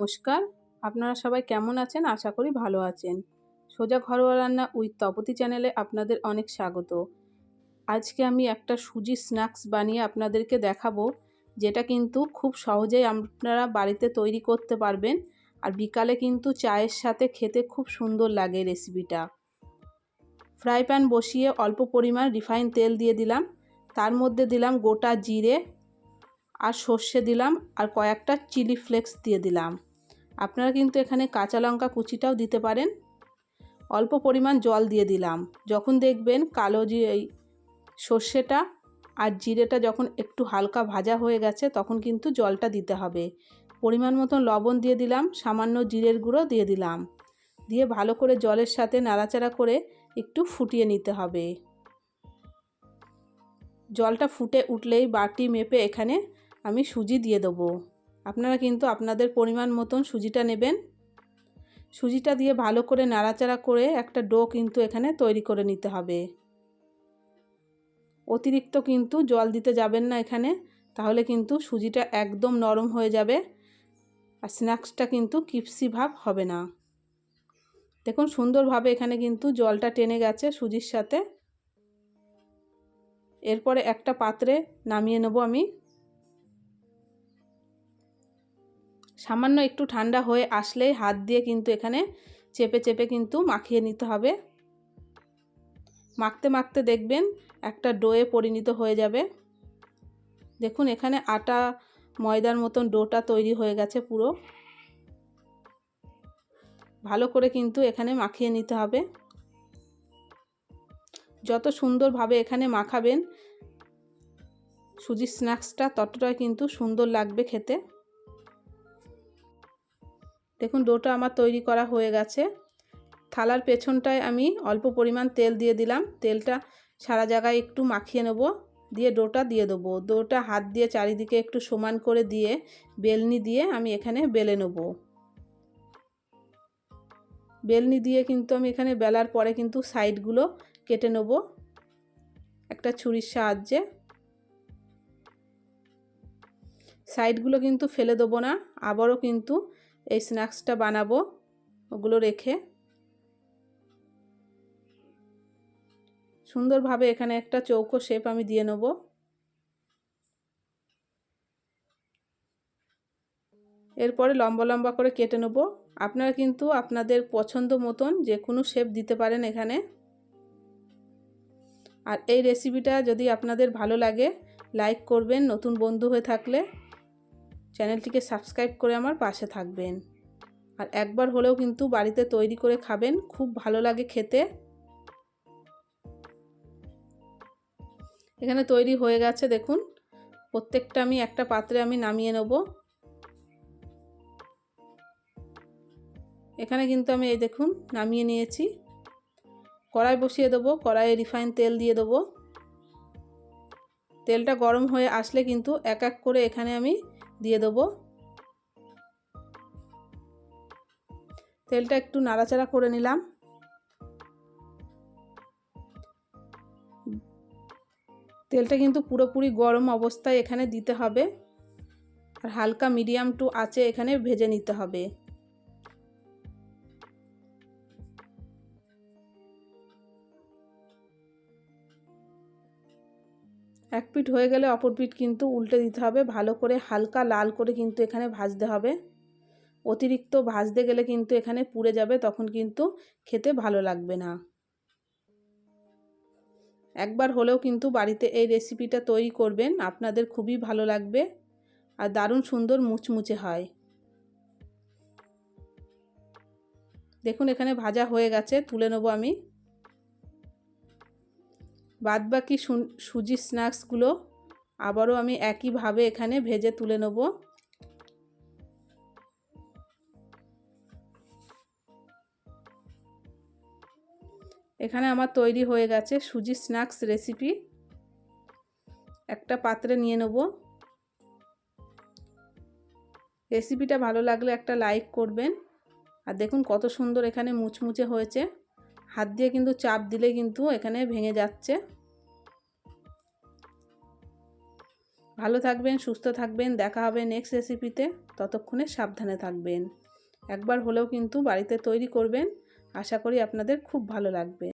নমস্কার। আপনারা সবাই কেমন আছেন? আশা করি ভালো আছেন। সোজা ঘরোয়া রান্না উইথ তপতি চ্যানেলে আপনাদের অনেক স্বাগত। আজকে আমি একটা সুজি স্ন্যাক্স বানিয়ে আপনাদেরকে দেখাবো, যেটা কিন্তু খুব সহজেই আপনারা বাড়িতে তৈরি করতে পারবেন আর বিকালে কিন্তু চায়ের সাথে খেতে খুব সুন্দর লাগে রেসিপিটা। ফ্রাই প্যান বসিয়ে অল্প পরিমাণ রিফাইন তেল দিয়ে দিলাম। তার মধ্যে দিলাম গোটা জিরে আর সর্ষে দিলাম আর কয়েকটা চিলি ফ্লেক্স দিয়ে দিলাম। আপনারা কিন্তু এখানে কাঁচা লঙ্কা কুচিটাও দিতে পারেন। অল্প পরিমাণ জল দিয়ে দিলাম। যখন দেখবেন কালো যে এই সর্ষেটা আর জিরেটা যখন একটু হালকা ভাজা হয়ে গেছে, তখন কিন্তু জলটা দিতে হবে। পরিমাণ মতন লবণ দিয়ে দিলাম, সামান্য জিরের গুঁড়ো দিয়ে দিলাম। দিয়ে ভালো করে জলের সাথে নাড়াচাড়া করে একটু ফুটিয়ে নিতে হবে। জলটা ফুটে উঠলেই বাটি মেপে এখানে আমি সুজি দিয়ে দেবো। আপনারা কিন্তু আপনাদের পরিমাণ মতন সুজিটা নেবেন। সুজিটা দিয়ে ভালো করে নাড়াচাড়া করে একটা ডো কিন্তু এখানে তৈরি করে নিতে হবে। অতিরিক্ত কিন্তু জল দিতে যাবেন না এখানে, তাহলে কিন্তু সুজিটা একদম নরম হয়ে যাবে আর স্ন্যাক্সটা কিন্তু কিপসি ভাব হবে না। দেখুন সুন্দরভাবে এখানে কিন্তু জলটা টেনে গেছে সুজির সাথে। এরপরে একটা পাত্রে নামিয়ে নেব আমি। সামান্য একটু ঠান্ডা হয়ে আসলেই হাত দিয়ে কিন্তু এখানে চেপে চেপে কিন্তু মাখিয়ে নিতে হবে। মাখতে মাখতে দেখবেন একটা ডোয়ে পরিণত হয়ে যাবে। দেখুন এখানে আটা, ময়দার মতন ডোটা তৈরি হয়ে গেছে পুরো। ভালো করে কিন্তু এখানে মাখিয়ে নিতে হবে। যত সুন্দরভাবে এখানে মাখাবেন, সুজির স্ন্যাক্সটা ততটাই কিন্তু সুন্দর লাগবে খেতে। দেখুন ডোটা আমার তৈরি করা হয়ে গেছে। থালার পেছনটায় আমি অল্প পরিমাণ তেল দিয়ে দিলাম। তেলটা সারা জায়গায় একটু মাখিয়ে নেব, দিয়ে ডোটা দিয়ে দেবো। ডোটা হাত দিয়ে চারিদিকে একটু সমান করে দিয়ে, বেলনি দিয়ে আমি এখানে বেলে নেব। বেলনি দিয়ে কিন্তু আমি এখানে বেলার পরে কিন্তু সাইডগুলো কেটে নেব। একটা ছুরির সাহায্যে। সাইডগুলো কিন্তু ফেলে দেবো না, আবারও কিন্তু এই স্ন্যাক্সটা বানাবো, ওগুলো রেখে। সুন্দরভাবে এখানে একটা চৌকো শেপ আমি দিয়ে নেব। এরপরে লম্বা লম্বা করে কেটে নেব। আপনারা কিন্তু আপনাদের পছন্দ মতন যে কোনো শেপ দিতে পারেন এখানে। আর এই রেসিপিটা যদি আপনাদের ভালো লাগে লাইক করবেন নতুন বন্ধু হয়ে থাকলে। চ্যানেলটিকে সাবস্ক্রাইব করে আমার পাশে থাকবেন। আর একবার হলেও কিন্তু বাড়িতে তৈরি করে খাবেন, খুব ভালো লাগে খেতে। এখানে তৈরি হয়ে গেছে, দেখুন। প্রত্যেকটা আমি একটা পাত্রে আমি নামিয়ে নেব। এখানে কিন্তু আমি এই দেখুন, নামিয়ে নিয়েছি। কড়াই বসিয়ে দেবো, কড়াইয়ে রিফাইন তেল দিয়ে দেবো। তেলটা গরম হয়ে আসলে কিন্তু এক এক করে এখানে আমি দিয়ে দেবো। তেলটা একটু নাড়াচাড়া করে নিলাম। তেলটা কিন্তু পুরোপুরি গরম অবস্থায় এখানে দিতে হবে। আর হালকা মিডিয়াম টু আছে এখানে ভেজে নিতে হবে। এক পিঠ হয়ে গেলে অপর পিঠ কিন্তু উল্টে দিতে হবে। ভালো করে হালকা লাল করে কিন্তু এখানে ভাজতে হবে। অতিরিক্ত ভাজতে গেলে কিন্তু এখানে পুড়ে যাবে, তখন কিন্তু খেতে ভালো লাগবে না। একবার হলেও কিন্তু বাড়িতে এই রেসিপিটা তৈরি করবেন, আপনাদের খুবই ভালো লাগবে আর দারুণ সুন্দর মুচমুচে হয়। দেখুন, এখানে ভাজা হয়ে গেছে, তুলে নেব আমি। বাদ বাকি সুজি স্ন্যাক্সগুলো আবারও আমি একইভাবে এখানে ভেজে তুলে নেব। এখানে আমার তৈরি হয়ে গেছে সুজি স্ন্যাক্স রেসিপি। একটা পাত্রে নিয়ে নেব। রেসিপিটা ভালো লাগলে একটা লাইক করবেন। আর দেখুন কত সুন্দর এখানে মুচমুচে হয়েছে। হাত দিয়ে কিন্তু চাপ দিলে কিন্তু এখানে ভেঙে যাচ্ছে। ভালো থাকবেন, সুস্থ থাকবেন, দেখা হবে নেক্সট রেসিপিতে ততক্ষণে সাবধানে থাকবেন। একবার হলেও কিন্তু বাড়িতে তৈরি করবেন। আশা করি আপনাদের খুব ভালো লাগবে।